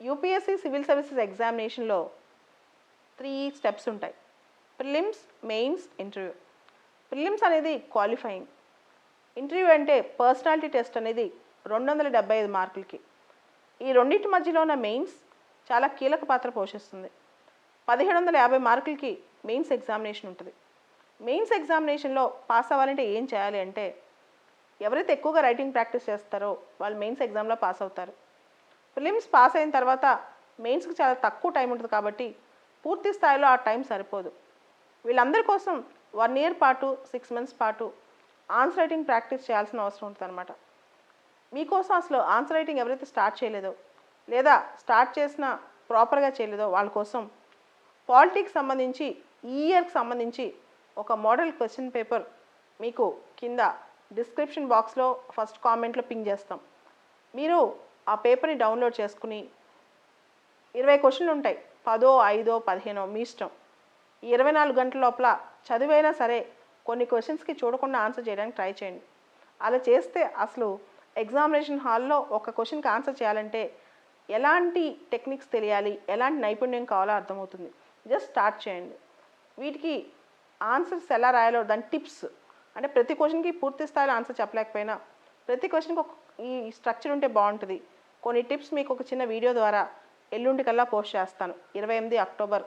UPSC civil services ఎగ్జామినేషన్లో three steps ఉంటాయి. Prelims mains interview. Prelims అనేది క్వాలిఫైయింగ్. ఇంటర్వ్యూ అంటే పర్సనాలిటీ టెస్ట్ అనేది రెండు వందల డెబ్బై ఐదు మార్కులకి. ఈ రెండింటి మధ్యలో ఉన్న మెయిన్స్ చాలా కీలక పాత్ర పోషిస్తుంది. పదిహేడు వందల యాభై మార్కులకి మెయిన్స్ ఎగ్జామినేషన్ ఉంటుంది. మెయిన్స్ ఎగ్జామినేషన్లో పాస్ అవ్వాలంటే ఏం చేయాలి అంటే ఎవరైతే ఎక్కువగా రైటింగ్ ప్రాక్టీస్ చేస్తారో వాళ్ళు మెయిన్స్ ఎగ్జామ్లో పాస్ అవుతారు. ప్రిలిమ్స్ పాస్ అయిన తర్వాత మెయిన్స్కి చాలా తక్కువ టైం ఉంటుంది కాబట్టి పూర్తి స్థాయిలో ఆ టైం సరిపోదు. వీళ్ళందరి కోసం వన్ ఇయర్ పాటు సిక్స్ మంత్స్ పాటు ఆన్సర్ రైటింగ్ ప్రాక్టీస్ చేయాల్సిన అవసరం ఉంటుంది అనమాట మీకోసం అసలు ఆన్సర్ రైటింగ్ ఎవరైతే స్టార్ట్ చేయలేదో లేదా స్టార్ట్ చేసిన ప్రాపర్గా చేయలేదో వాళ్ళ కోసం పాలిటిక్స్ సంబంధించి ఈ ఇయర్కి సంబంధించి ఒక మోడల్ క్వశ్చన్ పేపర్ మీకు కింద డిస్క్రిప్షన్ బాక్స్లో ఫస్ట్ కామెంట్లో పింగ్ చేస్తాం. మీరు ఆ పేపర్ని డౌన్లోడ్ చేసుకుని ఇరవై క్వశ్చన్లు ఉంటాయి. పదో ఐదో పదిహేనో మీ ఇష్టం. ఇరవై నాలుగు గంటల లోపల చదివైనా సరే కొన్ని క్వశ్చన్స్కి చూడకుండా ఆన్సర్ చేయడానికి ట్రై చేయండి. అలా చేస్తే అసలు ఎగ్జామినేషన్ హాల్లో ఒక క్వశ్చన్కి ఆన్సర్ చేయాలంటే ఎలాంటి టెక్నిక్స్ తెలియాలి ఎలాంటి నైపుణ్యం కావాలో అర్థమవుతుంది. జస్ట్ స్టార్ట్ చేయండి. వీటికి ఆన్సర్స్ ఎలా రాయాలో దాని టిప్స్ అంటే ప్రతి క్వశ్చన్కి పూర్తి స్థాయిలో ఆన్సర్ చెప్పలేకపోయినా ప్రతి క్వశ్చన్కి ఒక ఈ స్ట్రక్చర్ ఉంటే బాగుంటుంది. కొన్ని టిప్స్ మీకు ఒక చిన్న వీడియో ద్వారా ఎల్లుండి కల్లా పోస్ట్ చేస్తాను. ఇరవై ఎనిమిది అక్టోబర్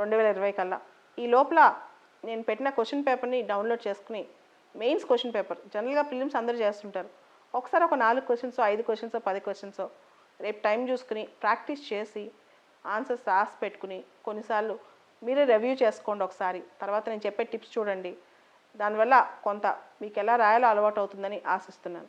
రెండు వేల ఇరవై కల్లా. ఈ లోపల నేను పెట్టిన క్వశ్చన్ పేపర్ని డౌన్లోడ్ చేసుకుని మెయిన్స్ క్వశ్చన్ పేపర్ జనరల్గా ఫిలిమ్స్ అందరూ చేస్తుంటారు. ఒకసారి ఒక నాలుగు క్వశ్చన్స్ ఐదు క్వశ్చన్స్ పది క్వశ్చన్స్ రేపు టైం చూసుకుని ప్రాక్టీస్ చేసి ఆన్సర్స్ రాసి పెట్టుకుని కొన్నిసార్లు మీరే రివ్యూ చేసుకోండి ఒకసారి. తర్వాత నేను చెప్పే టిప్స్ చూడండి. దానివల్ల కొంత మీకు ఎలా రాయాలో అలవాటు అవుతుందని ఆశిస్తున్నాను.